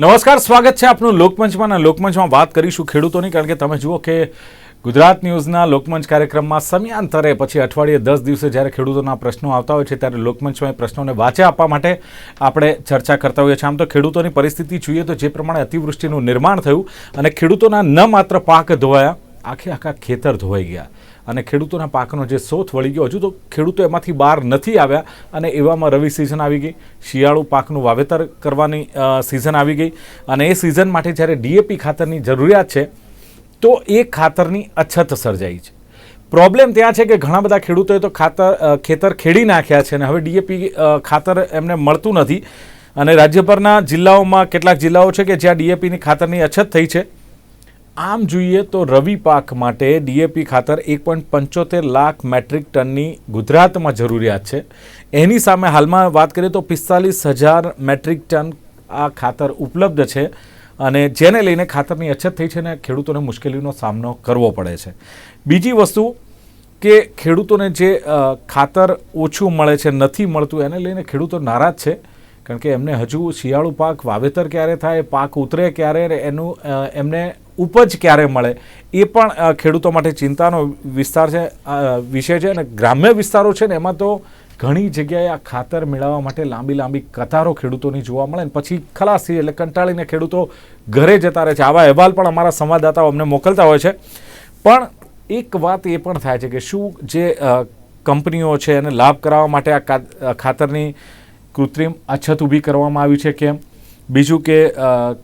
નમસ્કાર, સ્વાગત છે આપનું લોકમંચમાં. અને લોકમંચમાં વાત કરીશું ખેડૂતોની, કારણ કે તમે જુઓ કે ગુજરાત ન્યૂઝના લોકમંચ કાર્યક્રમમાં સમયાંતરે, પછી અઠવાડિયે દસ દિવસે જ્યારે ખેડૂતોના પ્રશ્નો આવતા હોય છે, ત્યારે લોકમંચમાં એ પ્રશ્નોને વાંચે આપવા માટે આપણે ચર્ચા કરતા હોઈએ છીએ. આમ તો ખેડૂતોની પરિસ્થિતિ જોઈએ તો જે પ્રમાણે અતિવૃષ્ટિનું નિર્માણ થયું અને ખેડૂતોના ન માત્ર પાક ધોવાયા, આખે આખા ખેતર ધોવાઈ ગયા. અને ખેડૂતોના પાકનો જે સોથ વળી ગયો, હજુ તો ખેડૂતો એમાંથી બહાર નથી આવ્યા અને એવામાં રવિ સિઝન આવી ગઈ. શિયાળુ પાકનું વાવેતર કરવાની સિઝન આવી ગઈ અને એ સિઝન માટે જ્યારે ડીએપી ખાતરની જરૂરિયાત છે, તો એ ખાતરની અછત સર્જાઈ છે. પ્રોબ્લેમ ત્યાં છે કે ઘણા બધા ખેડૂતોએ તો ખાતર ખેતર ખેડી નાખ્યા છે અને હવે ડીએપી ખાતર એમને મળતું નથી. અને રાજ્યભરના જિલ્લાઓમાં કેટલાક જિલ્લાઓ છે કે જ્યાં ડીએપીની ખાતરની અછત થઈ છે. આમ જોઈએ તો રવિ પાક માટે ડીએપી ખાતર એક પોઈન્ટ પંચોતેર લાખ મેટ્રિક ટનની ગુજરાતમાં જરૂરિયાત છે. એની સામે હાલમાં વાત કરીએ તો પિસ્તાલીસ હજાર મેટ્રિક ટન આ ખાતર ઉપલબ્ધ છે અને જેને લઈને ખાતરની અછત થઈ છે ને ખેડૂતોને મુશ્કેલીનો સામનો કરવો પડે છે. બીજી વસ્તુ કે ખેડૂતોને જે ખાતર ઓછું મળે છે, નથી મળતું, એને લઈને ખેડૂતો નારાજ છે. કારણ કે એમને હજુ શિયાળુ પાક વાવેતર ક્યારે થાય, પાક ઉતરે ક્યારે, એનું એમને ઉપજ ક્યારે મળે એ પણ ખેડૂતો માટે ચિંતાનો વિસ્તાર છે વિષય છે અને ગ્રામ્ય વિસ્તારો છે ને એમાં તો ઘણી જગ્યાએ આ ખાતર મેળવવા માટે લાંબી લાંબી કતારો ખેડૂતોની જોવા મળે ને પછી ખલાસ થઈ એટલે કંટાળીને ખેડૂતો ઘરે જતા રહે છે. આવા અહેવાલ પણ અમારા સંવાદદાતાઓ અમને મોકલતા હોય છે. પણ એક વાત એ પણ થાય છે કે શું જે કંપનીઓ છે એને લાભ કરાવવા માટે આ ખાતરની કૃત્રિમ અછત ઊભી કરવામાં આવી છે, કેમ? બીજું કે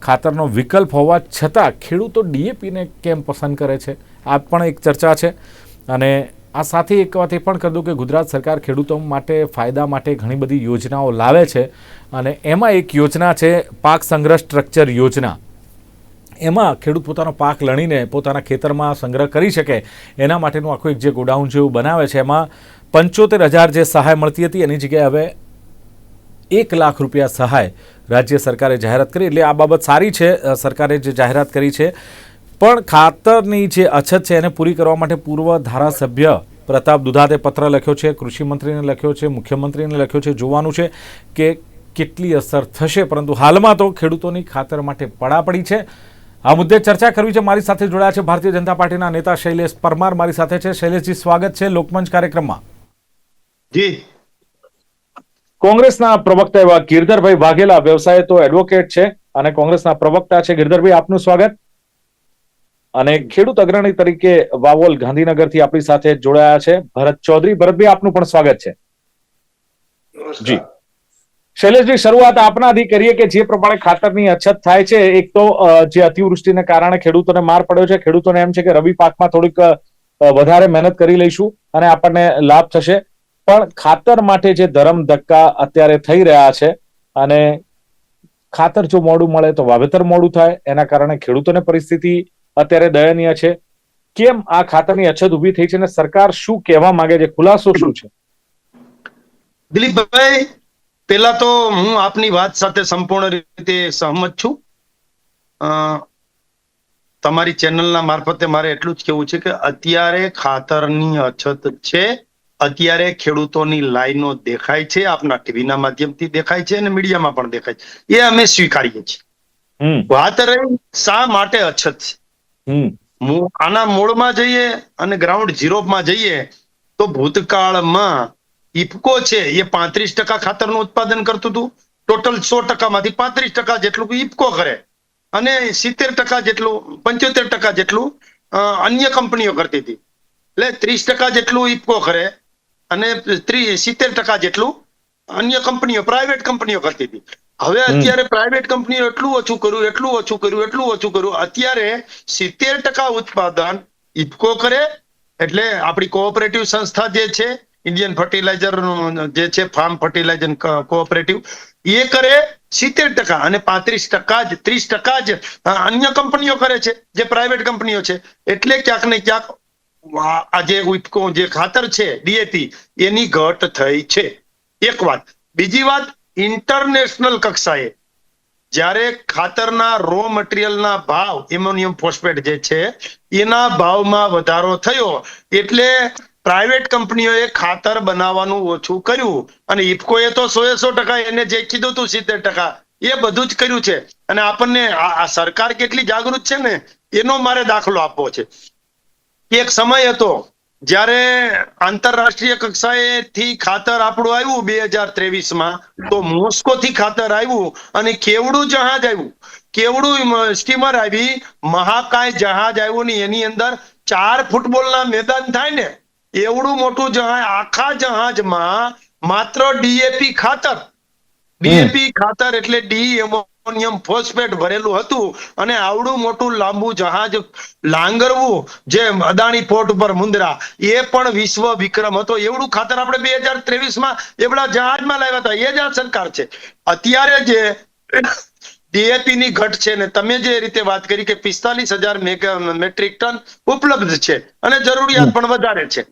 ખાતરનો વિકલ્પ હોવા છતાં ખેડૂતો ડીએપીને કેમ પસંદ કરે છે? આ પણ એક ચર્ચા છે. અને આ સાથે એક વાત એ પણ કરી દઉં કે ગુજરાત સરકાર ખેડૂતો માટે, ફાયદા માટે ઘણી બધી યોજનાઓ લાવે છે. અને એમાં એક યોજના છે, પાક સંગ્રહ સ્ટ્રક્ચર યોજના. એમાં ખેડૂત પોતાનો પાક લણીને પોતાના ખેતરમાં સંગ્રહ કરી શકે. એના માટેનું આખું એક જે ગોડાઉન જેવું બનાવે છે. એમાં પંચોતેર હજાર જે સહાય મળતી હતી, એની જગ્યાએ હવે એક લાખ રૂપિયા સહાય રાજ્ય સરકારે જાહેરાત કરી. એટલે આ બાબત સારી છે સરકારે જે જાહેરાત કરી છે. પણ ખાતરની જે અછત છે એને પૂરી કરવા માટે પૂર્વ ધારાસભ્ય પ્રતાપ દુધાતે પત્ર લખ્યો છે કૃષિમંત્રીને લખ્યો છે, મુખ્યમંત્રીને લખ્યો છે. જોવાનું છે કે કેટલી અસર થશે, પરંતુ હાલમાં તો ખેડૂતોની ખાતર માટે પડાપડી છે. આ મુદ્દે ચર્ચા કરવી છે. મારી સાથે જોડાયા છે ભારતીય જનતા પાર્ટીના નેતા શૈલેષ પરમાર. મારી સાથે છે શૈલેષજી. સ્વાગત છે લોકમંચ કાર્યક્રમમાં. જી. કોંગ્રેસના પ્રવક્તા એવા ગિરધરભાઈ વાઘેલા વ્યવસાય તો એડવોકેટ છે અને કોંગ્રેસના પ્રવક્તા છે. ગિરધરભાઈ આપનું સ્વાગત. અને ખેડૂત અગ્રણી તરીકે વાવોલ ગાંધીનગરથી આપણી સાથે જોડાયા છે. ભરત ચૌધરી ભરતભાઈ આપનું પણ સ્વાગત છે. જી. શૈલેષજી શરૂઆત આપનાથી કરીએ કે જે પ્રમાણે ખાતરની અછત થાય છે એક તો જે અતિવૃષ્ટિને કારણે ખેડૂતોને માર પડ્યો છે. ખેડૂતોને એમ છે કે રવિ પાકમાં થોડીક વધારે મહેનત કરી લઈશું અને આપણને લાભ થશે. પણ ખાતર માટે જે ધરમ ધક્કા અત્યારે થઈ રહ્યા છે અને ખાતર જો મોડું મળે તો વાવેતર મોડું થાય. એના કારણે ખેડૂતોને પરિસ્થિતિ અત્યારે દયનીય છે. કેમ આ ખાતરની અછત ઊભી થઈ છે અને સરકાર શું કહેવા માંગે છે? ખુલાસો શું છે? દિલીપભાઈ પેલા તો હું આપની વાત સાથે સંપૂર્ણ રીતે સહમત છું. તમારી ચેનલના મારફતે મારે એટલું જ કહેવું છે કે અત્યારે ખાતરની અછત છે. અત્યારે ખેડૂતોની લાઈનો દેખાય છે આપના ટીવીના માધ્યમથી દેખાય છે અને મીડિયામાં પણ દેખાય છે. એ અમે સ્વીકારીએ છીએ. વાત રહી શા માટે અછત છે? આના મૂળમાં જઈએ અને ગ્રાઉન્ડ ઝીરોમાં જઈએ તો ભૂતકાળમાં ઇફકો છે એ પાંત્રીસ ટકા ખાતરનું ઉત્પાદન કરતું હતું. ટોટલ સો ટકામાંથી પાંત્રીસ ટકા જેટલું ઇફકો કરે અને સિત્તેર ટકા જેટલું પંચોતેર ટકા જેટલું અન્ય કંપનીઓ કરતી હતી. એટલે ત્રીસ ટકા જેટલું ઇફકો કરે અને સિત્તેર ટકા જેટલું અન્ય કંપનીઓ પ્રાઇવેટ કંપનીઓ કરતી હતી. હવે અત્યારે પ્રાઇવેટ કંપનીઓ એટલું ઓછું કર્યું એટલું ઓછું કર્યું એટલું ઓછું કર્યું. અત્યારે સિત્તેર ટકા ઉત્પાદન ઇફકો કરે એટલે આપણી કોઓપરેટિવ સંસ્થા જે છે ઇન્ડિયન ફર્ટિલાઇઝર જે છે ફાર્મ ફર્ટિલાઇઝર કોઓપરેટિવ એ કરે સિત્તેર ટકા અને પાંત્રીસ ટકા જ ત્રીસ ટકા જ અન્ય કંપનીઓ કરે છે જે પ્રાઇવેટ કંપનીઓ છે. એટલે ક્યાંક ને ક્યાંક આ આ જે ખાતર છે, ડીએપી, એની ઘટ થઈ છે. એક વાત. બીજી વાત ઇન્ટરનેશનલ કક્ષાએ જ્યારે ખાતરના રો મટીરિયલના ભાવ એમોનિયમ ફોસ્ફેટ જે છે, એના ભાવમાં વધારો થયો, એટલે પ્રાઇવેટ કંપનીઓએ ખાતર બનાવવાનું ઓછું કર્યું. અને ઇફકોએ તો સો એ સો ટકા એને જે કીધું હતું સિત્તેર ટકા, એ બધું જ કર્યું છે. અને આપણને આ સરકાર કેટલી જાગૃત છે ને? એનો મારે દાખલો આપવો છે. એક સમય હતો જ્યારે આંતરરાષ્ટ્રીય કક્ષાએ થી ખાતર આપણું આવ્યું બે હજાર ત્રેવીસમાં તો મોસ્કો થી ખાતર આવ્યું અને કેવડું જહાજ આવ્યું? કેવડું સ્ટીમર આવી? મહાકાય જહાજ આવ્યું ને એની અંદર ચાર ફૂટબોલના મેદાન થાય ને એવડું મોટું જહાજ આખા જહાજમાં માત્ર ડીએપી ખાતર. ડીએપી ખાતર એટલે ડી એમોનિયમ ફોસ્ફેટ ભરેલું હતું અને આવડું મોટું લાંબુ જહાજ લાંગરવું જે અદાણી પોર્ટ ઉપર મુંદ્રા, એ પણ વિશ્વ વિક્રમ હતો. એવડું ખાતર આપણે બે હજાર ત્રેવીસમાં એવડા જહાજમાં લાવ્યા હતા. એ જ આ સરકાર છે. અત્યારે જે ડીએપી ની ઘટ છે ને, તમે જે રીતે વાત કરી કે પિસ્તાલીસ હજાર મેટ્રિક ટન ઉપલબ્ધ છે અને જરૂરિયાત પણ વધારે છે.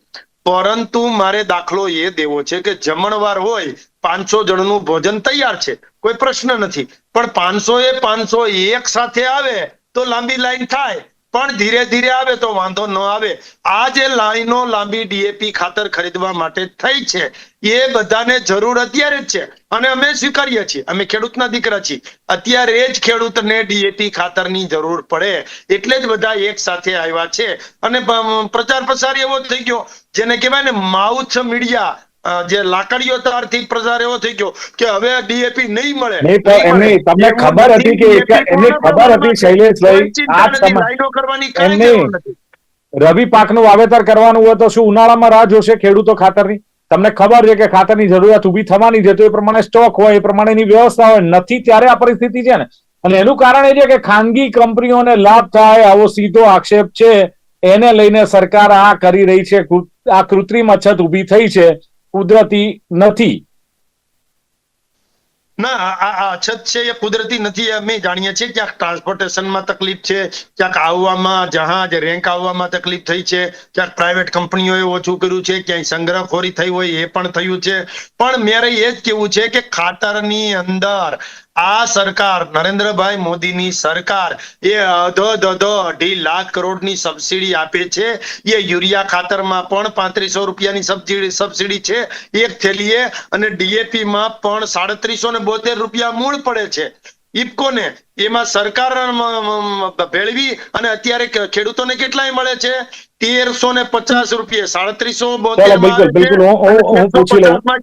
પરંતુ મારે દાખલો એ દેવો છે કે જમણવાર હોય પાંચસો જણનું ભોજન તૈયાર છે. કોઈ પ્રશ્ન નથી. પણ પાંચસો એ પાંચસો એક સાથે આવે તો લાંબી લાઈન થાય. પણ ધીરે ધીરે આવે તો વાંધો ન આવે. આ જે લાઈનો લાંબી ડીએપી ખાતર ખરીદવા માટે થઈ છે, એ બધાને જરૂર અત્યારે જ છે. અને અમે સ્વીકારીએ છીએ. અમે ખેડૂતના દીકરા છીએ. અત્યારે જ ખેડૂતને ડીએપી ખાતરની જરૂર પડે. એટલે જ બધા એક સાથે આવ્યા છે. અને પ્રચાર પ્રસાર એવો થઈ ગયો. જેને કહેવાય ને, માઉથ મીડિયા. જે લાકડીઓ તારથી પ્રસાર એવો થઈ ગયો કે હવે ડીએપી નહીં મળે. નહીં તમને ખબર હતી કે એમની ખબર હતી શૈલેષભાઈ. લાઈનો કરવાની નથી. રવિ પાકનું વાવેતર કરવાનું હોય તો શું ઉનાળામાં રાહ જોશે ખેડૂતો ખાતરની? તમને ખબર છે કે ખાતરની જરૂરિયાત ઊભી થવાની છે તો એ પ્રમાણે સ્ટોક હોય એ પ્રમાણેની વ્યવસ્થા હોય. નથી ત્યારે આ પરિસ્થિતિ છે ને. અને એનું કારણ એ છે કે ખાનગી કંપનીઓને લાભ થાય આવો સીધો આક્ષેપ છે. એને લઈને સરકાર આ કરી રહી છે આ કૃત્રિમ અછત ઊભી થઈ છે. કુદરતી નથી. ના, આ- અછત છે એ કુદરતી નથી અમે જાણીએ છીએ. ક્યાંક ટ્રાન્સપોર્ટેશનમાં તકલીફ છે, ક્યાંક આવવામાં જહાજ, રેન્ક આવવામાં તકલીફ થઈ છે, ક્યાંક પ્રાઇવેટ કંપનીઓએ ઓછું કર્યું છે, ક્યાંય સંગ્રહખોરી થઈ હોય એ પણ થયું છે. પણ મેરે એ જ કેવું છે કે ખાતરની અંદર આ સરકાર, નરેન્દ્રભાઈ મોદીની સરકાર, એ અધો અધો અઢી લાખ કરોડની સબસિડી આપે છે. એ યુરિયા ખાતરમાં પણ પાંત્રીસો રૂપિયાની સબસિડી સબસિડી છે, એક થેલીએ. અને ડીએપી માં પણ સાડત્રીસો ને બોતેર રૂપિયા મૂળ પડે છે. ઇફકોને એમાં સરકાર ભેળવી અને અત્યારે ખેડૂતોને કેટલાય મળે છે? તેરસો ને પચાસ રૂપિયા સાડત્રીસો બોતેર.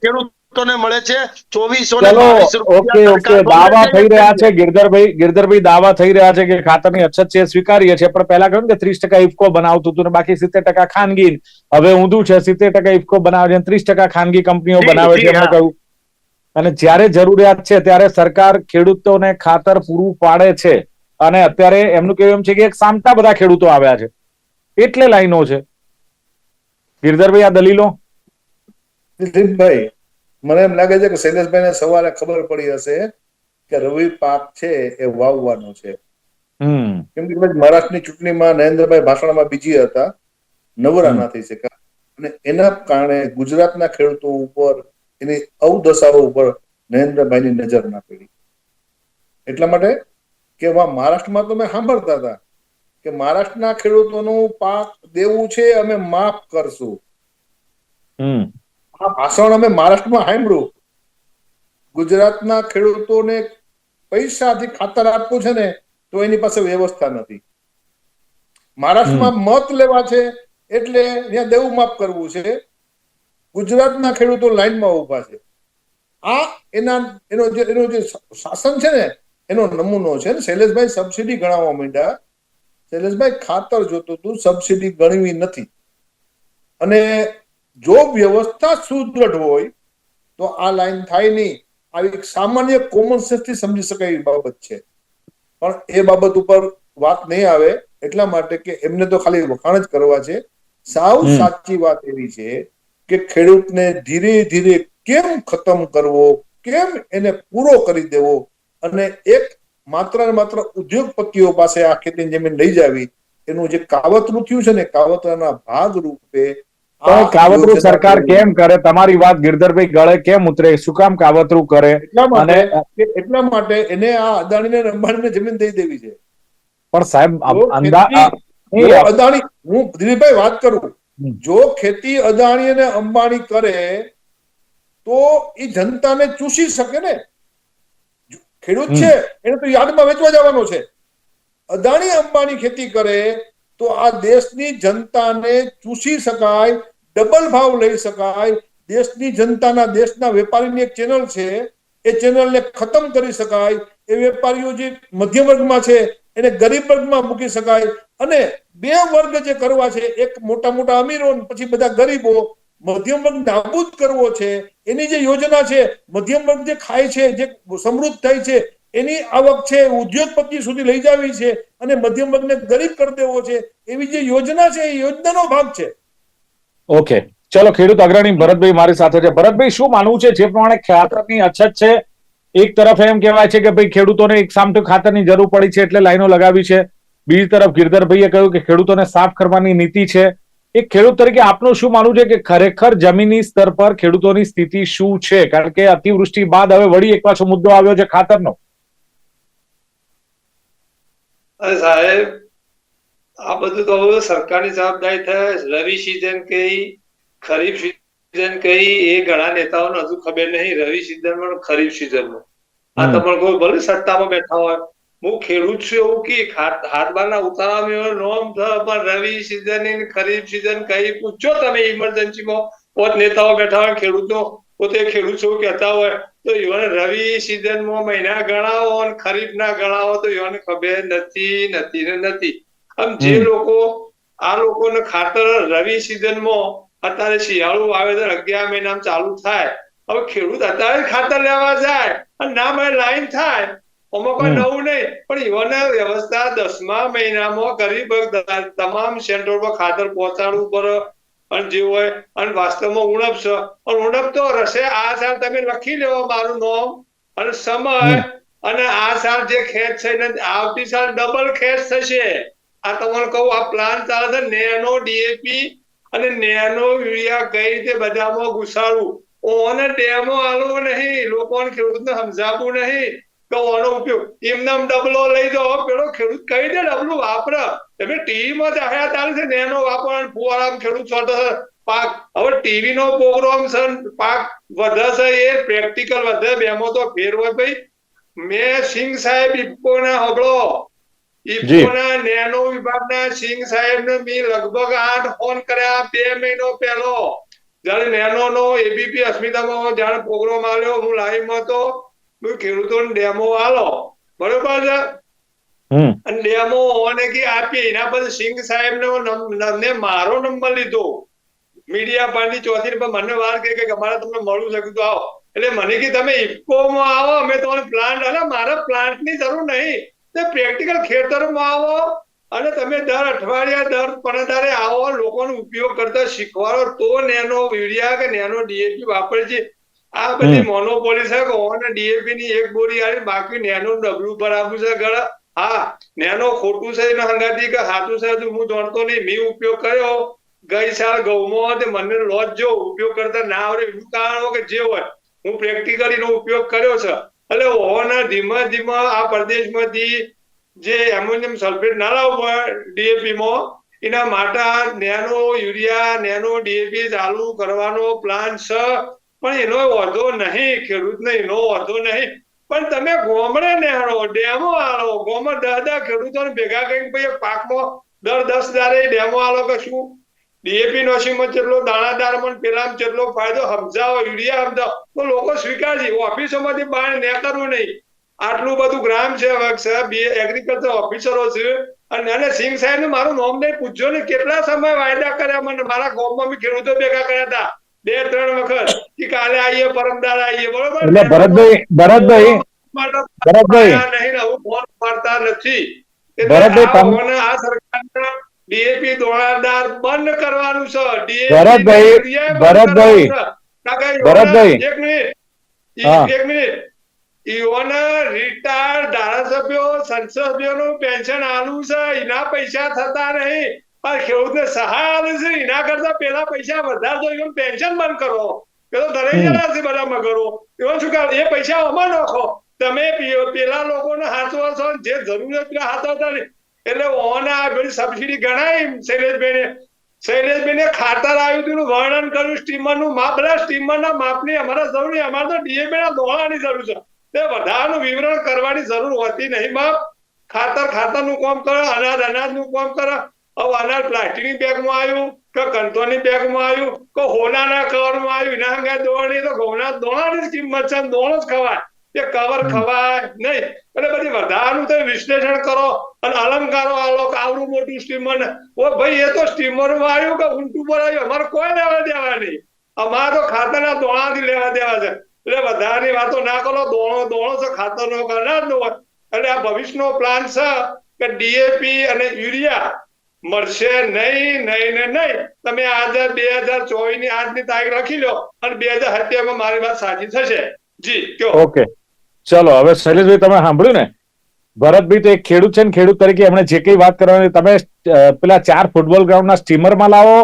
ખેડૂતોને મળે છે. ચોવીસો ને ચલો બાવીસ ઓકે ઓકે દાવા થઈ રહ્યા છે. છે. ગિરધરભાઈ ગિરધરભાઈ દાવા થઈ રહ્યા છે કે ખાતરની અછત છે સ્વીકારીએ છે પણ પહેલા કહ્યું કે ત્રીસ ટકા ઇફકો બનાવતું હતું ને બાકી સિત્તેર ટકા ખાનગી. હવે ઊંધું છે સિત્તેર ટકા ઇફકો બનાવે છે ત્રીસ ટકા ખાનગી કંપનીઓ બનાવે છે. એમણે કહ્યું અને જ્યારે જરૂરિયાત છે ત્યારે સરકાર ખેડૂતોને ખાતર પૂરું પાડે છે. અને અત્યારે એમનું કહેવું એમ છે કે એક સામતા બધા ખેડૂતો આવ્યા છે. એટલે લાઈનો છે. ગિરધરભાઈ આ દલીલો? દિલીપભાઈ મને એમ લાગે છે કે શૈલેષભાઈને સવારે ખબર પડી હશે કે રવિ પાક છે એ વાવવાનો છે. કેમ કે કદાચ મહારાષ્ટ્રની ચૂંટણીમાં નરેન્દ્રભાઈ ભાષણમાં બીજી હતા. નવરા ના થઈ શક્યા. અને એના કારણે ગુજરાતના ખેડૂતો ઉપર એની અવદશાઓ ઉપર નરેન્દ્રભાઈની નજર ના પડી. એટલા માટે કે મહારાષ્ટ્રમાં તો મેં સાંભળતા હતા કે મહારાષ્ટ્રના ખેડૂતોનું પાક દેવું છે અમે માફ કરશું. આ ભાષણ અમે મહારાષ્ટ્રમાં સાંભળ્યું. ગુજરાતના ખેડૂતોને પૈસાથી ખાતર આપવું છે ને તો એની પાસે વ્યવસ્થા નથી. મહારાષ્ટ્રમાં મત લેવા છે એટલે ત્યાં દેવું માફ કરવું છે. ગુજરાતના ખેડૂતો લાઈનમાં ઊભા છે. આ એના એનો જે એનો જે શાસન છે ને એનો નમૂનો છે ને શૈલેષભાઈ સબસિડી ગણાવવા માંડ્યા. શૈલેષભાઈ ખાતર જોતું હતું સબસિડી ગણવી નથી. અને જો વ્યવસ્થા સુદૃઢ હોય તો આ લાઈન થાય નહીં. આવી એક સામાન્ય કોમન સેન્સથી સમજી શકાય એવી બાબત છે. પણ એ બાબત ઉપર વાત નહીં આવે એટલા માટે કે એમને તો ખાલી વખાણ જ કરવા છે. સાવ સાચી વાત એવી છે કે ખેડૂતને ધીરે ધીરે કેમ ખતમ કરવો કેમ એને પૂરો કરી દેવો અને એક માત્ર ને માત્ર ઉદ્યોગપતિઓ પાસે આ ખેતીની જમીન લઈ જાવી એનું જે કાવતરું થયું છે ને કાવતરાના ભાગ રૂપે કાવતરું સરકાર કેમ કરે? તમારી વાત ગિરધરભાઈ ગળે કેમ ઉતરે? શું કામ કાવતરું કરે? અને- એટલા માટે એને આ અદાણીને અને અંબાણીને જમીન દઈ દેવી છે. પણ સાહેબ અંદા અદાણી હું દિલીપભાઈ વાત કરું. જો ખેતી અદાણી અને અંબાણી કરે તો એ જનતાને ચૂસી શકે ને? ખેડૂત છે એને તો યાદમાં વેચવા જવાનો છે. અદાણી અંબાણી ખેતી કરે તો આ દેશની જનતાને ચૂસી શકાય ડબલ ભાવ લઈ શકાય. દેશની જનતાના દેશના વેપારીની એક ચેનલ છે એ ચેનલને ખતમ કરી શકાય. એ વેપારીઓ જે મધ્યમ વર્ગમાં છે એને ગરીબ વર્ગમાં મૂકી શકાય. અને બે વર્ગ જે કરવા છે, એક મોટા મોટા અમીરો પછી બધા ગરીબો, મધ્યમ વર્ગ નાબૂદ કરવો છે, એની જે યોજના છે, મધ્યમ વર્ગ જે ખાય છે, જે સમૃદ્ધ થાય છે, એની આવક છે, ઉદ્યોગપતિ સુધી લઈ જવી છે અને મધ્યમ વર્ગને ગરીબ કરી દેવો છે, એવી જે યોજના છે, એ યોજનાનો ભાગ છે. ઓકે. ચલો, ખેડૂત અગ્રણી ભરતભાઈ મારી સાથે છે. ભરતભાઈ, શું માનવું છે? જે પ્રમાણે ખાતરની અછત છે, એક તરફ એમ કહેવાય છે કે ભાઈ ખેડૂતોને એક સામટું ખાતરની જરૂર પડી છે એટલે લાઈનો લગાવી છે. બીજી તરફ ગિરધરભાઈએ કહ્યું કે ખેડૂતોને સાફ કરવાની નીતિ છે. એક ખેડૂત તરીકે આપનું શું માનવું છે કે ખરેખર જમીનની સ્તર પર ખેડૂતોની સ્થિતિ શું છે? કારણ કે અતિવૃષ્ટિ બાદ હવે વળી એક પાછો મુદ્દો આવ્યો છે ખાતરનો. સાહેબ આ બધું તો હવે સરકારની જવાબદારી થાય રવિ સિઝન કઈ ખરીફ સિઝન કઈ એ ઘણા નેતાઓને હજુ ખબર નહીં. રવિ સિઝનમાં ખરીફ સિઝનમાં. આ. તમને કોઈ ભલે સત્તામાં બેઠા હોય. હું ખેડૂત છું એવું કે હાથ ઉતારા નોમ થ પણ રવિ સિઝન ખરીફ સિઝન કઈ પૂછો તમે ઇમરજન્સીમાં પોત નેતાઓ બેઠા હોય ખેડૂતનો પોતે ખેડૂત છું કહેતા હોય તો ઈવન રવિ સિઝનમાં મહિના ગણાવો અને ખરીફના ગણાવો તો ઈવન ખબર નથી નથી ને નથી. આમ જે લોકો આ લોકોને ખાતર રવિ સિઝનમાં અત્યારે શિયાળુ વાવેતર અગિયાર મહિનામાં ચાલુ થાય. હવે ખેડૂત અત્યારે ખાતર લેવા જાય અને ના મને લાઈન થાય. આમાં કોઈ નવું નહીં પણ ઈવન વ્યવસ્થા દસમા મહિનામાં ગરીબ તમામ સેન્ટર પર ખાતર પહોંચાડવું પડે. અને જે હોય અને વાસ્તવમાં ઉણપ છે અને ઉણપ તો રસે આ સાલ તમે લખી લેવો મારું નામ અને સમય અને આ સાલ જે ખેત છે ને આવતી સાલ ડબલ ખેત થશે. આ તમને કહું આ પ્લાન ચાલે છે નેનો ડીએપી અને નેનો યુરિયા કઈ રીતે બધામાં ઘુસાડવું. ઓને ડેમો આલવો નહીં. લોકોને ખેડૂતને સમજાવવું નહીં. કે ઓનો ઉપયોગ. એમને ડબલો લઈ દો પેલો ખેડૂત કઈ દે ડબલું વાપર. તમે ટીવીમાં જાહેરાત ચાલે છે નેનો વાપરવાનું ફુવારામ ખેડૂત છોટે પાક. હવે ટીવી નો પ્રોગ્રામ છે ને પાક વધે છે એ પ્રેક્ટિકલ વધે. બેમો તો ફેર હોય ભાઈ. મેં સિંહ સાહેબ ઇફકો ના હબળો ઇફકોના નેનો વિભાગના સિંહ સાહેબને મેં લગભગ આઠ ફોન કર્યા બે મહિનો પહેલો. જયારે નેનો નો એબીપી અસ્મિતામાં જયારે પ્રોગ્રામ આવ્યો હું લાઈવમાં હતો. હું ખેડૂતોને ડેમો આલો બરોબર છે? અને ડેમો ઓને કે આપી એના પર સિંગ સાહેબ ને મારો નંબર લીધો. મીડિયા પાર્ટી ચોથી પર મને વાર કહે કે અમારે તમને મળવું છે. તો આવો. એટલે મને કે તમે ઇફકોમાં આવો. અમે તમારે પ્લાન્ટ અરે મારે પ્લાન્ટની જરૂર નહીં. તે પ્રેક્ટિકલ ખેતરમાં આવો અને તમે દર અઠવાડિયા દર પંદરે આવો. લોકોનો ઉપયોગ કરતા શીખવાડો. તો નેનો યુરિયા કે નેનો ડીએપી વાપરે છે. આ બધી મોનોપોલી છે કે ઓને ડીએપી ની એક બોરી આવી બાકી નેનો ડબલું પર આપું છે ગળા હા નેનો ખોટું છે એના હંગાતી કે સાચું છે હું જાણતો નહીં. મેં ઉપયોગ કર્યો. ગઈ સાલ ઘઉંમાં તે મને લોજ જો ઉપયોગ કરતા ના આવડે એનું કારણ કે જે હોય. હું પ્રેક્ટિકલી નો ઉપયોગ કર્યો છે. એટલે ઓના ધીમે ધીમે આ પ્રદેશમાંથી જે એમોનિયમ સલ્ફેટ ના લાવવું હોય ડીએપી માં એના માટે નેનો યુરિયા નેનો ડીએપી ચાલુ કરવાનો પ્લાન છે. પણ એનો વાંધો નહીં, ખેડૂતને એનો વાંધો નહીં. પણ તમે ગોમડે નેહળો ડેમો આલો. ગોમડ દસ દસ ખેડૂતોને ભેગા કરીને પછી પાકમાં દર દસ દારે ડેમો આલો કે શું? ડીએપી નોશીમાં કેટલો દાણાદાર મન પેલા કેટલો ફાયદો સમજાવો યુરિયા સમજાવો તો લોકો સ્વીકારશે. ઓફિસોમાંથી બહાર કરવું નહીં. આટલું બધું ગ્રામ છે બે એગ્રીકલ્ચર ઓફિસરો છે. અને અને સિંહ સાહેબ મારું નોમ નહીં પૂછજો ને. કેટલા સમય વાયદા કર્યા મને? મારા ગામમાં બી ખેડૂતો ભેગા કર્યા હતા. બે ત્રણ વખત કે કાલે આવીએ પરમદાર આવીએ બરોબર? એટલે ભરતભાઈ ભરતભાઈ ભરતભાઈ. નહીં ને આવું ફોન પાડતા નથી. ભરતભાઈ, આ આ સરકારના ડીએપી દોણાદાર બંધ કરવાનું છે. ભરતભાઈ, ભરતભાઈ, ભરતભાઈ. એક મિનિટ. એક મિનિટ. ઈવોને રિટાયર્ડ ધારાસભ્યો સંસદ સભ્યોનું પેન્શન આલું છે. એના પૈસા થતા નહીં. પણ ખેડૂતને સહાય આવે છે એના કરતા પેલા પૈસા વધારતો એમ પેન્શન બંધ કરો. પેલો હમ. છે બધામાં કરો. એવો શું કરે એ પૈસા અમાર નાખો. તમે પેલા લોકોને હાથવા છો જે જરૂરિયાત પેલા હાથવતા ને એટલે ઓના બધી સબસિડી ગણાય શૈલેષભાઈ શૈલેષભાઈ ને ખાતર આવ્યું હતું વર્ણન કર્યું સ્ટીમરનું માપ. બધા સ્ટીમર ના માપની અમારે જરૂર નહીં. અમારે તો ડીએમએ ના દોડાની જરૂર છે. તે વધારાનું વિવરણ કરવાની જરૂર હોતી નહીં. બાપ ખાતર ખાતરનું કામ કરે અનાજ અનાજનું કામ કરે. હવે પ્લાસ્ટિકની બેગમાં આવ્યું કે કંટોની બેગમાં આવ્યું કે હોનાના કવરમાં આવ્યું? એના અંગે દોણી તો ઘઉંના દોણાની કિંમત છે દોણ જ ખવાય. એ કવર ખવાય નહીં. એટલે બધી વધારાનું તમે વિશ્લેષણ કરો અને અલંકારો આલો કે આવડું મોટું સ્ટીમર ને ઓ ભાઈ, એ તો સ્ટીમર આવ્યું કે ઊંટું પર આવ્યું? અમારે કોઈ લેવા દેવા નહીં. અમારે તો ખાતરના દોણાથી લેવા દેવા છે. એટલે વધારાની વાતો ના કરો. દોણો દોણો છે, ખાતરનો કે અનાજનો હોય એટલે આ ભવિષ્યનો પ્લાન છે કે ડીએપી અને યુરિયા મળશે નહીં નહીં ને નહીં. તમે આજે બે હજાર ચોવીસની આજની તારીખ લખી લો અને બે હજાર સત્યાવીસ મારી વાત સાચી થશે. જી કયો ઓકે. ચલો, હવે શૈલેષભાઈ, તમે સાંભળ્યું ને? ભરતભાઈ તો એક ખેડૂત છે ને, ખેડૂત તરીકે એમણે જે કઈ વાત કરવાની તમે પેલા ચાર ફૂટબોલ ગ્રાઉન્ડના સ્ટીમરમાં લાવો,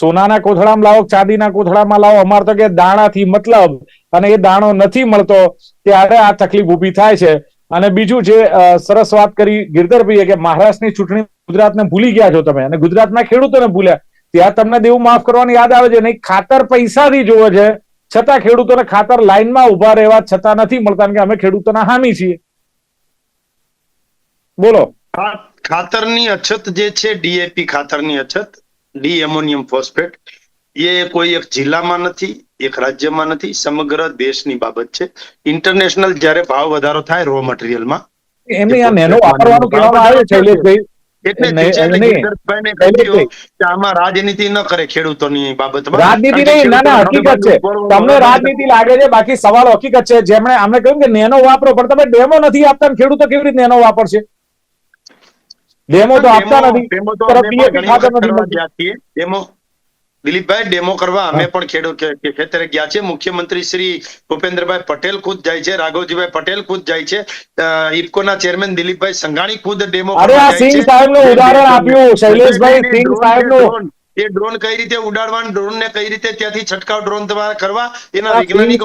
સોનાના કોથળામાં લાવો, ચાંદીના કોથળામાં લાવો. અમારે તો કે દાણાથી મતલબ, અને એ દાણો નથી મળતો, ત્યારે આ તકલીફ ઊભી થાય છે. અને બીજું જે સરસ વાત કરી ગિરધરભાઈએ કે મહારાષ્ટ્રની ચૂંટણી ગુજરાતને ભૂલી ગયા છો તમે અને ગુજરાતના ખેડૂતોને ભૂલ્યા. ત્યાં તમને દેવું માફ કરવાની યાદ આવે છે નહીં ખાતર પૈસાથી જોવે છે. છતાં ખેડૂતોને ખાતર લાઈનમાં ઊભા રહેવા છતાં નથી મળતા કે અમે ખેડૂતોના હામી છીએ. બોલો. ખાતરની અછત જે છે, ડીએપી ખાતરની અછત, ડી એમોનિયમ ફોસ્ફેટ. એ કોઈ એક જિલ્લામાં નથી એક રાજ્યમાં નથી સમગ્ર દેશની બાબત છે. ઇન્ટરનેશનલ જ્યારે ભાવ વધારો થાય રો મટીરિયલમાં એમને આ નેનો વાપરવાનું કહેવામાં આવે છે એટલે આમાં રાજનીતિ ન કરે ખેડૂતોની બાબતમાં. રાજનીતિ નહીં ના ના હકીકત છે. તમને રાજનીતિ લાગે છે બાકી સવાલ હકીકત છે. જેમણે અમને કહ્યું કે નેનો વાપરો પણ તમે ડેમો નથી આપતા ખેડૂતો કેવી રીતે નેનો વાપરશે? ડેમો તો આપતા નથી. ડેમો દિલીપભાઈ ડેમો કરવા અમે પણ ખેડૂત ખેતરે ગયા છે મુખ્યમંત્રી શ્રી ભૂપેન્દ્રભાઈ પટેલ ખુદ જાય છે રાઘવજીભાઈ પટેલ ખુદ જાય છે. ઇફકોના ચેરમેન દિલીપભાઈ સંઘાણી ખુદ ડેમો અરે આ સિંહ સાહેબનું ઉદાહરણ આપ્યું શૈલેષભાઈ સિંહ સાહેબનું. એ ડ્રોન કઈ રીતે ઉડાડવા ડ્રોન ને કઈ રીતે ત્યાંથી છંટકાવ ડ્રોન દ્વારા કરવા એના વૈજ્ઞાનિકો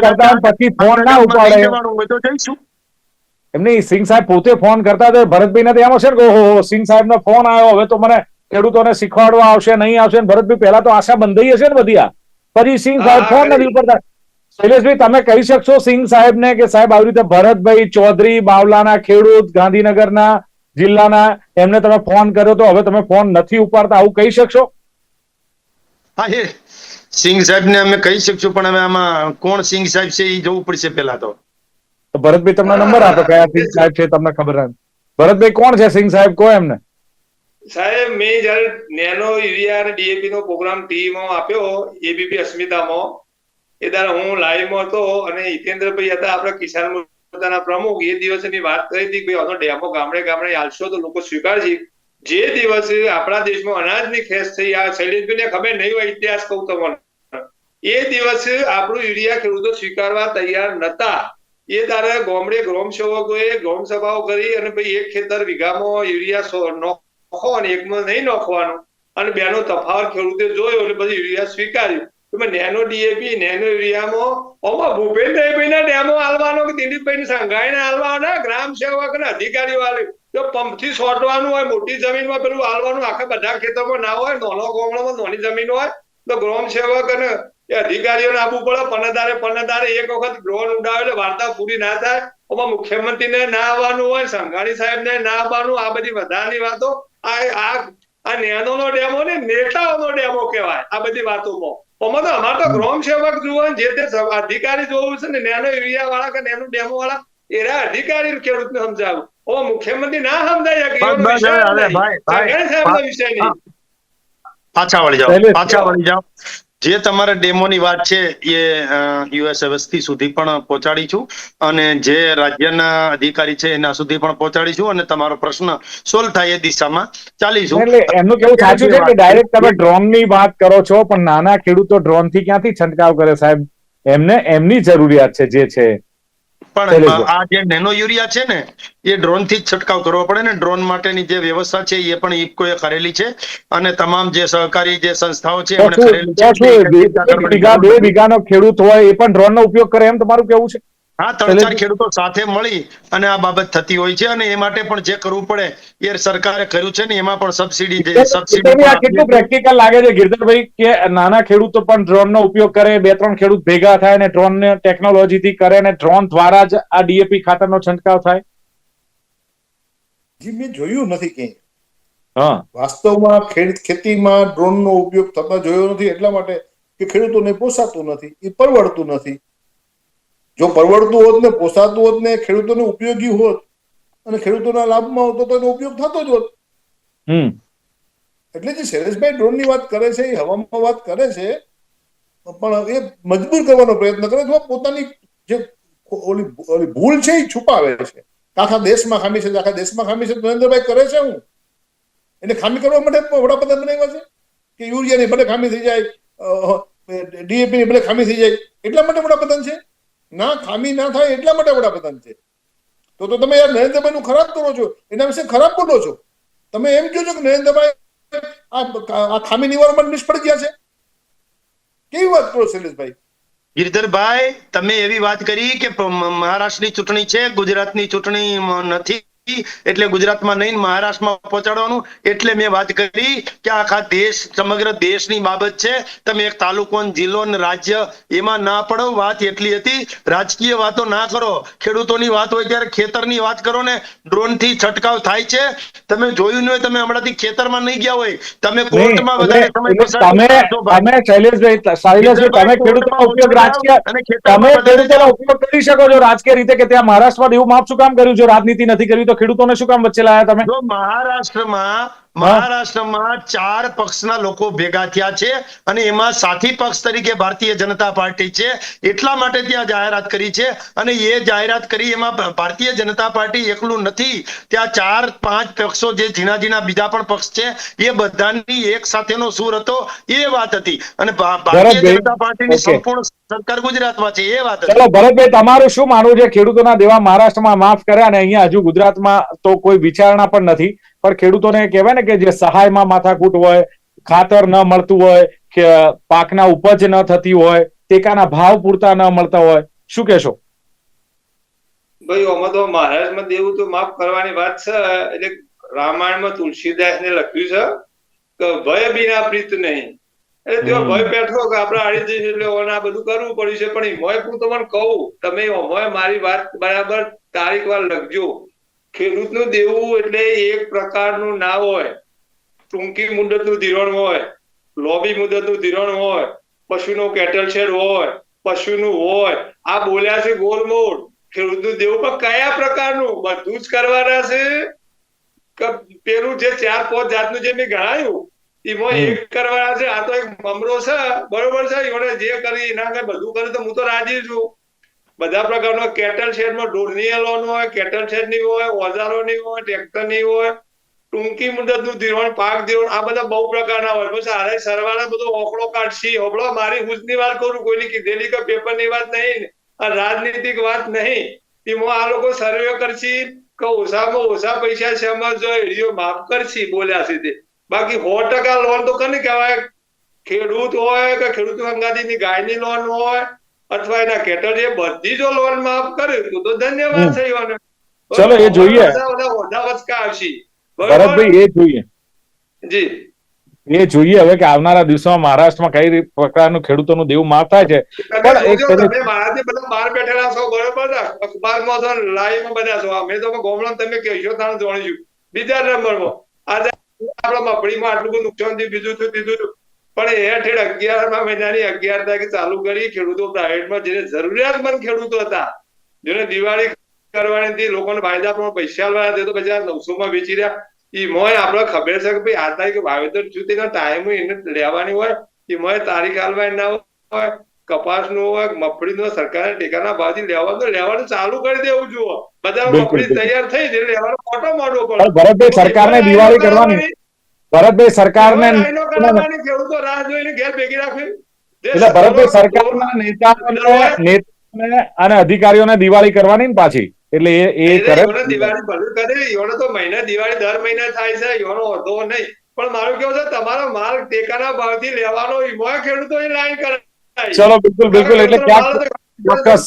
કરતા પછી ફોન ના ઉપાડે. તો જઈશું એમની સિંહ સાહેબ પોતે ફોન કરતા ભરતભાઈ ને એમ હશે ને? ઓહો સિંહ સાહેબ નો ફોન આવ્યો. હવે તો મને ખેડૂતોને શીખવાડવા આવશે નહીં આવશે ભરતભાઈ પહેલા તો આશા બંધાઈ હશે ને બધી આ. પછી સિંહ સાહેબ ફોન નથી ઉપર શૈલેષભાઈ તમે કહી શકશો સિંહ સાહેબ ને કે સાહેબ આવી રીતે ભરતભાઈ ચૌધરી બાવલાના ખેડૂત ગાંધીનગરના જિલ્લાના એમને તમે ફોન કર્યો તો હવે તમે ફોન નથી ઉપાડતા આવું કહી શકશો? હા એ સિંહ સાહેબ ને અમે કહી શકશું પણ હવે આમાં કોણ સિંહ સાહેબ છે એ જોવું પડશે પેલા તો. તો ભરતભાઈ તમને નંબર આપો કયા સિંહ સાહેબ છે તમને ખબર નથી ભરતભાઈ કોણ છે સિંહ સાહેબ? કહો એમને. સાહેબ, મેં જયારે નેનો યુરિયા ડીએપી નો પ્રોગ્રામ ટીમાં આપ્યો, એબીપી અસ્મિતામાં, એ દ્વારા હું લાઈવમાં હતો અને હિતેન્દ્રભાઈ હતા, આપણા કિસાન મોરચાના પ્રમુખ. એ દિવસની વાત કરી હતી કે આનો ડેમો ગામડે ગામડે આલશો તો લોકો સ્વીકારશે. જે દિવસે આપણા દેશમાં અનાજની ખેસ થઈ, આ શૈલેષભાઈને ખબર નહીં હોય, ઇતિહાસ કહું તમને. એ દિવસે આપણું યુરિયા ખેડૂતો સ્વીકારવા તૈયાર નતા. એ તારે ગોમડે ગ્રામ સેવકોએ ગ્રામ સભાઓ કરી અને ભાઈ, એક ખેતર વીઘામાં યુરિયા સો નોખો એકમાં નહીં નોખવાનું અને બેનો તફાવત ખેડૂતે જોયો એટલે પછી યુરિયા સ્વીકાર્યું તમે નેનો ડીએપી નેનો યુરિયામાં ઓમાં ભૂપેન્દ્રભાઈ ના ડેમો હાલવાનો કે દિલીપભાઈ સંઘાઈને હાલવાના? ગ્રામ સેવક ને અધિકારીઓ આલે જો પંપથી છોટવાનું હોય, મોટી જમીનમાં પેલું હાલવાનું, આખા બધા ખેતરમાં ના હોય, નાનો ગોમડામાં નાની જમીન હોય, તો ગ્રામ સેવક અને એ અધિકારીઓને આપવું પડે. પનદારે પનદારે એક વખત ડ્રોન ઉડાવે એટલે વાર્તા પૂરી ના થાય. ઓમાં મુખ્યમંત્રીને ના આવવાનું હોય સંઘાણી સાહેબને ના આવવાનું, આ બધી વધારાની વાતો આ આ આ નેનોનો ડેમો ને નેતાઓનો ડેમો કહેવાય આ બધી વાતોમાં. તો અમારે તો ગ્રામ સેવક જુઓ જે તે અધિકારી જોવું છે ને નેનો એરિયા વાળા કે નેનો ડેમો વાળા એરા અધિકારી ખેડૂતને સમજાવું. ઓ મુખ્યમંત્રી ના સમજાય નહીં. પાછા વળી જાઓ પાછા વળી જાઓ. જે તમારે ડેમોની વાત છે એ યુએસ વસ્તી સુધી પણ પહોંચાડી છું અને જે રાજ્યના અધિકારી છે એના સુધી પણ પહોંચાડી છું અને તમારો પ્રશ્ન સોલ્વ થાય એ દિશામાં ચાલીશું એટલે એમનું કેવું સાચું છે કે ડાયરેક્ટ તમે ડ્રોનની વાત કરો છો પણ નાના ખેડૂતો ડ્રોનથી ક્યાંથી છંટકાવ કરે સાહેબ? એમને એમની જરૂરિયાત છે જે છે. પણ આ જે. નેનો યુરિયા છે ને એ ડ્રોનથી જ છંટકાવ કરવો પડે ને. ડ્રોન માટેની જે વ્યવસ્થા છે એ પણ ઇફકોએ કરેલી છે. અને તમામ જે સહકારી જે સંસ્થાઓ છે એમણે કરેલી છે. બે વીઘાનો ખેડૂત હોય એ પણ ડ્રોન નો ઉપયોગ કરે એમ તમારું કેવું છે? હા ત્રણ ચાર ખેડૂતો સાથે મળી અને આ બાબત થતી હોય છે અને એ માટે પણ જે કરવું પડે એ સરકારે કર્યું છે ને એમાં પણ સબસિડી જે- સબસિડી કેટલું પ્રેક્ટિકલ લાગે છે ગિરધરભાઈ કે નાના ખેડૂતો પણ ડ્રોન નો ઉપયોગ કરે બે ત્રણ ખેડૂત ભેગા થાય અને ડ્રોન ને ટેકનોલોજી થી કરે અને ડ્રોન દ્વારા જ આ ડીએપી ખાતરનો છંટકાવ થાય? જી મેં જોયું નથી કે હા. વાસ્તવમાં ખેડ ખેતીમાં ડ્રોન નો ઉપયોગ થતા જોયો નથી એટલા માટે કે ખેડૂતોને પોસાતું નથી એ પરવડતું નથી. જો પરવડતું હોત ને પોસાતું હોત ને ખેડૂતોને ઉપયોગી હોત અને ખેડૂતોના લાભમાં હોત તો એનો ઉપયોગ થતો જ હોત. એટલે જે શૈલેષભાઈ ડ્રોનની વાત કરે છે એ હવામાં વાત કરે છે પણ એ મજબૂર કરવાનો પ્રયત્ન કરે છે. પોતાની જે ઓલી ઓલી ભૂલ છે એ છુપાવે છે. આખા દેશમાં ખામી છે આખા દેશમાં ખામી છે નરેન્દ્રભાઈ કરે છે હું એને ખામી કરવા માટે વડાપ્રધાન બનાવ્યા છે? કે યુરિયાની ભલે ખામી થઈ જાય ડીએપી ની ભલે ખામી થઈ જાય એટલા માટે વડાપ્રધાન છે? ના ખામી ના થાય એટલા માટે વડાપ્રધાન છે. તો તો તમે યાર નરેન્દ્રભાઈ નું ખરાબ કરો છો, એના વિશે ખરાબ બોલો છો. તમે એમ કહો છો કે નરેન્દ્રભાઈ આ ખામી નિવારણમાં નિષ્ફળ ગયા છે. કેવી વાત કરો શૈલેષભાઈ? ગિરધરભાઈ, તમે એવી વાત કરી કે મહારાષ્ટ્રની ચૂંટણી છે, ગુજરાતની ચૂંટણી નથી. એટલે ગુજરાતમાં નહીં મહારાષ્ટ્રમાં પહોંચાડવાનું. એટલે મેં વાત કરી કે આખા દેશ સમગ્ર દેશની બાબત છે. તમે એક તાલુકો જિલ્લો રાજ્ય એમાં ના પડો વાત એટલી હતી. રાજકીય વાતો ના કરો. ખેડૂતોની વાત હોય ત્યારે ખેતરની વાત કરો ને. ડ્રોનથી છટકાવ થાય છે. તમે જોયું ન હોય તમે હમણાંથી ખેતરમાં નહીં ગયા હોય. તમે કોર્ટમાં વધારે તમે. તમે શૈલેષભાઈ શૈલેષભાઈ તમે ખેડૂતોનો ઉપયોગ રાજકીય તમે ખેડૂતોનો ઉપયોગ કરી શકો છો રાજકીય રીતે કે ત્યાં મહારાષ્ટ્રમાં એવું માપ શું કામ કર્યું છે રાજનીતિ નથી કરવી તો ખેડૂતોને શું કામ વચ્ચે લાયા તમે? મહારાષ્ટ્રમાં મહારાષ્ટ્રમાં ચાર પક્ષના લોકો ભેગા થયા છે અને એમાં સાથી પક્ષ તરીકે ભારતીય જનતા પાર્ટી છે. એટલા માટે ત્યાં જાહેરાત કરી છે અને એ જાહેરાત કરી એમાં ભારતીય જનતા પાર્ટી એકલું નથી. ત્યાં ચાર પાંચ પક્ષો જે ઝીણા ઝીણા બીજા પણ પક્ષ છે એ બધાની એક સાથેનો સૂર હતો. એ વાત હતી. અને ભારતીય જનતા પાર્ટીની. સંપૂર્ણ સરકાર ગુજરાતમાં છે એ વાત ચલો ભરતભાઈ તમારું શું માનવું છે? ખેડૂતોના દેવા મહારાષ્ટ્રમાં માફ કર્યા અને અહીંયા હજુ ગુજરાતમાં તો કોઈ વિચારણા પણ નથી. પણ ખેડૂતોને કહેવાય ને કે જે સહાયમાં માથાકૂટ હોય ખાતર ન મળતું હોય કે પાકના ઉપજ ન થતી હોય ટેકાના ભાવ પૂરતા ન મળતા હોય શું કહેશો? ભાઈ આમાં તો મહારાજમાં દેવું તો માફ કરવાની વાત છે એટલે રામાયણમાં તુલસીદાસને લખ્યું છે કે ભય બિના પ્રીત નહીં. એટલે તેઓ ભય બેઠો કે આપણે આડી જઈશું એટલે ઓને આ બધું કરવું પડ્યું છે. પણ મોય હું તમને કહું તમે મોય મારી વાત બરાબર તારીખ વાર લખજો. ખેડૂતનું દેવું એટલે એક પ્રકારનું ના હોય. ટૂંકી મુદતનું ધિરણ હોય લોબી મુદતનું ધિરણ હોય પશુનું કેટલ શેડ હોય પશુનું હોય. આ બોલ્યા છે ગોલમોલ. ખેડૂતનું દેવું પણ કયા પ્રકારનું? બધું જ કરવાના છે. પેલું જે ચાર પાંચ જાતનું જે મેં ગણાયું એમાં. એક કરવાના છે. આ તો એક મમરો છે. બરોબર છે? એમણે જે કરી એના કઈ બધું કરે તો હું તો રાજી છું. બધા પ્રકારનો કેટલ શેડમાં ઢોરની લોન હોય કેટલ શેડની હોય ઓજારોની હોય ટ્રેક્ટરની હોય ટૂંકી મુદતનું ધિરાણ પાક ધિરાણ આ બધા બહુ પ્રકારના હોય. પછી આરે સરવાળા બધો ઓકળો કાઢશી. હોબળો મારી હુજની વાત કરું કોઈની કીધેલી કે પેપરની વાત નહીં આ રાજનીતિક વાત નહીં. એમાં આ લોકો સર્વે કરશી કે ઓછામાં ઓછા પૈસા શેમાં જો માફ કરશી બોલ્યા સીધે. બાકી સો ટકા લોન તો કોને કહેવાય ખેડૂત હોય કે ખેડૂત અંગાતીની ગાયની લોન હોય અથવા એના કેટર એ બધી જો લોન માફ કરી તો તો ધન્યવાદ. છે ઈવોને. ચલો, એ જોઈએ. બધા વચકા આવશી. ભરતભાઈ એ જોઈએ જી એ જોઈએ હવે કે આવનારા દિવસોમાં મહારાષ્ટ્રમાં કઈ પ્રકારનું ખેડૂતોનું દેવું માફ થાય છે પણ એક તમે મારાથી બધા બહાર બેઠેલા છો બરોબર અખબારમાં છો ને લાઈવમાં બધા છો અમે તો ગોમડા તમે કહેશો તાણ જોણીશું બીજા નંબરમાં આજે આપણા મગફળીમાં આટલું બધું નુકસાન થયું બીજું થયું બીજું થયું પણ એ હેઠળ અગિયારમા મહિનાની અગિયાર તારીખે ચાલુ કરી ખેડૂતો પ્રાઇવેટમાં જેને જરૂરિયાતમંદ ખેડૂતો હતા જેને દિવાળી કરવાની હતી લોકોને ફાયદા પણ પૈસા આલવાના હતા, તો પછી આ નવસો માં વેચી રહ્યા. એ મોય આપણે ખબર છે કે ભાઈ આ તારીખે વાવેતર છું તેના ટાઈમ એને લેવાની હોય મોય તારીખ આલવાની ના હોય કપાસનું હોય મગફળી નું ટેકાના ભાવથી લેવાનું લેવાનું ચાલુ કરી દેવું જુઓ. બિલકુલ, મગફળી તૈયાર થઈ એટલે લેવાનો મોટો મોડો પડે ભરતભાઈ સરકારને દિવાળી કરવાની ભરતભાઈ સરકારને ખેડૂતો રાહ જોઈને ઘેર ભેગી રાખવી. એટલે ભરતભાઈ સરકારના નેતાઓને અને અધિકારીઓને દિવાળી કરવાની ને પાછી. એટલે એ એ કરે દિવાળી ભલે કરે ઈવોને તો મહિને દિવાળી દર મહિને થાય છે યોનો વાંધો નહીં. પણ મારું કેવું છે તમારો માલ ટેકાના ભાવથી લેવાનો ખેડૂતો એ લાઈન કરાય ચલો બિલકુલ બિલકુલ એટલે ક્યાંક ચોક્કસ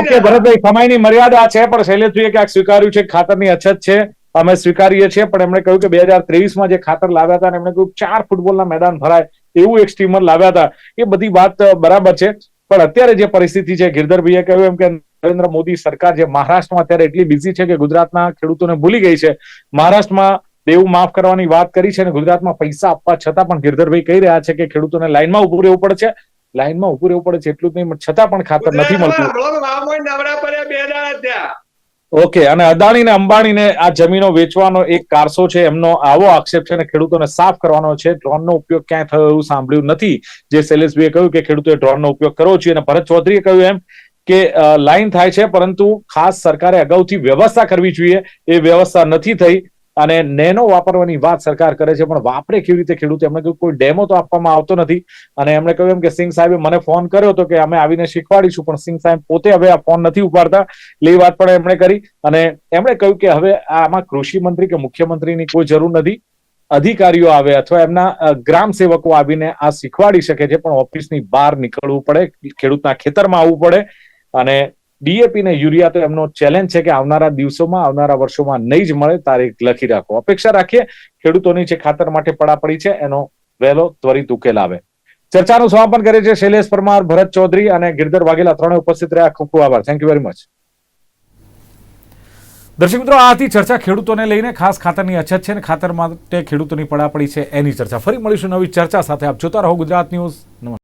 ઓકે ભરતભાઈ સમયની મર્યાદા છે પણ શૈલેષભાઈએ ક્યાંક સ્વીકાર્યું છે ખાતરની અછત છે. અમે સ્વીકારીએ છીએ પણ એમણે કહ્યું કે બે હજાર ત્રેવીસમાં જે ખાતર લાવ્યા હતા એમણે કહ્યું ચાર ફૂટબોલના મેદાન ભરાય એવું એક સ્ટીમર લાવ્યા હતા. એ બધી વાત બરાબર છે. પણ અત્યારે જે પરિસ્થિતિ છે ગિરધરભાઈએ કહ્યું એમ કે નરેન્દ્ર મોદી સરકાર જે મહારાષ્ટ્રમાં અત્યારે એટલી બિઝી છે કે ગુજરાતના ખેડૂતોને ભૂલી ગઈ છે. મહારાષ્ટ્રમાં દેવું માફ કરવાની વાત કરી છે અને ગુજરાતમાં પૈસા આપવા છતાં પણ ગિરધરભાઈ કહી રહ્યા છે કે ખેડૂતોને લાઈનમાં ઉભું રહેવું પડે છે. લાઈનમાં ઉભું રહેવું પડે છે એટલું જ નહીં છતાં પણ ખાતર નથી મળતું. ઓકે અને અદાણી ને અંબાણીને આ જમીનો વેચવાનો એક કારસો છે એમનો આવો આક્ષેપ છે અને ખેડૂતોને સાફ કરવાનો છે. ડ્રોનનો ઉપયોગ ક્યાંય થયો એવું સાંભળ્યું નથી. જે શૈલેષભાઈએ કહ્યું કે ખેડૂતોએ ડ્રોનનો ઉપયોગ કરવો જોઈએ અને ભરત ચૌધરીએ કહ્યું એમ કે લાઈન થાય છે પરંતુ ખાસ સરકારે અગાઉથી વ્યવસ્થા કરવી જોઈએ. એ વ્યવસ્થા નથી થઈ. અને નેનો વાપરવાની વાત સરકાર કરે છે, પણ વાપરે કેવી રીતે ખેડૂત? એમણે કહ્યું કોઈ ડેમો તો આપવામાં આવતો નથી. અને એમણે કહ્યું એમ કે સિંહ સાહેબે મને ફોન કર્યો હતો કે અમે આવીને શીખવાડીશું, પણ સિંહ સાહેબ પોતે હવે આ ફોન નથી ઉપાડતા. એ વાત પણ એમણે કરી. અને એમણે કહ્યું કે હવે આમાં કૃષિ મંત્રી કે મુખ્યમંત્રીની કોઈ જરૂર નથી. અધિકારીઓ આવે અથવા એમના ગ્રામ સેવકો આવીને આ શીખવાડી શકે છે, પણ ઓફિસની બહાર નીકળવું પડે, ખેડૂતના ખેતરમાં આવવું પડે. અને ડીએપી ને યુરિયા તો એમનો ચેલેન્જ છે કે આવનારા દિવસોમાં, આવનારા વર્ષોમાં નહીં જ મળે, તારીખ લખી રાખો. અપેક્ષા રાખીએ, ખેડૂતોની જે ખાતર માટે પડાપડી છે, એનો વહેલો ત્વરિત ઉકેલ આવે. ચર્ચાનું સમાપન કરે છે શૈલેષ પરમાર, ભરત ચૌધરી અને ગિરધર વાઘેલા ત્રણે ઉપસ્થિત રહ્યા. ખૂબ ખૂબ આભાર. થેન્ક યુ વેરી મચ દર્શક મિત્રો આ હતી ચર્ચા ખેડૂતોને લઈને, ખાસ ખાતરની અછત છે અને ખાતર માટે ખેડૂતોની પડાપડી છે, એની ચર્ચા. ફરી મળીશું નવી ચર્ચા સાથે. આપ જોતા રહો ગુજરાત ન્યૂઝ. નમસ્કાર.